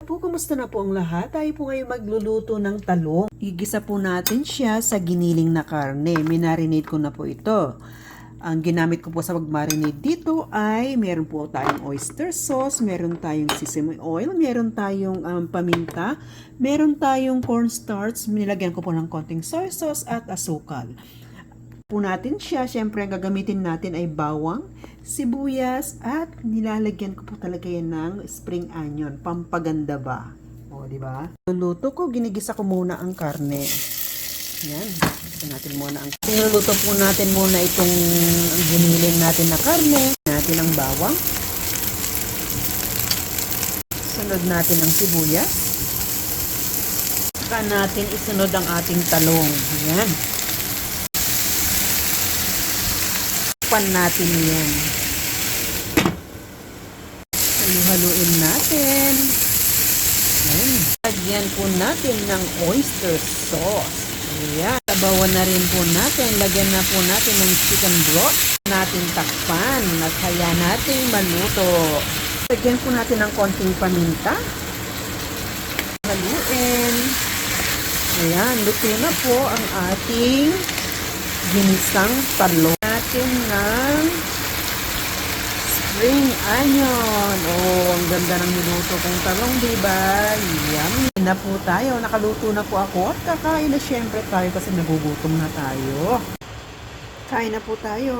Po, kumusta na po ang lahat? Tayo po ngayon magluluto ng talong. Igisa po natin siya sa giniling na karne. Minarinate ko na po ito. Ang ginamit ko po sa pag-marinate dito ay meron po tayong oyster sauce, meron tayong sesame oil, meron tayong um, paminta, meron tayong cornstarch, nilagyan ko po ng konting soy sauce at asukal po natin siya. Siyempre, ang gagamitin natin ay bawang, sibuyas, at nilalagyan ko po talaga yan ng spring onion. Pampaganda ba? O, di ba? Luluto ko, ginigisa ko muna ang karne. Yan. Gusto natin muna ang... Niluluto po natin muna itong giniling natin na karne. Natin ang bawang. Sunod natin ang sibuyas. Saka natin isunod ang ating talong. Yan. Pan natin yan. Halu-haluin natin. Ayan. Lagyan po natin ng oyster sauce. Ayan. Sabawan na rin po natin. Lagyan na po natin ng chicken broth. Natin takpan at kaya natin maluto. Lagyan po natin ng konting paminta. Haluin. Ayan, luto na po ang ating ginisang talong natin ng spring onion. Oh, ang ganda ng niluto kong talong, di ba? Yummy na po tayo. Nakaluto na po ako at kakain na syempre tayo kasi nagugutom na tayo. Kain na po tayo.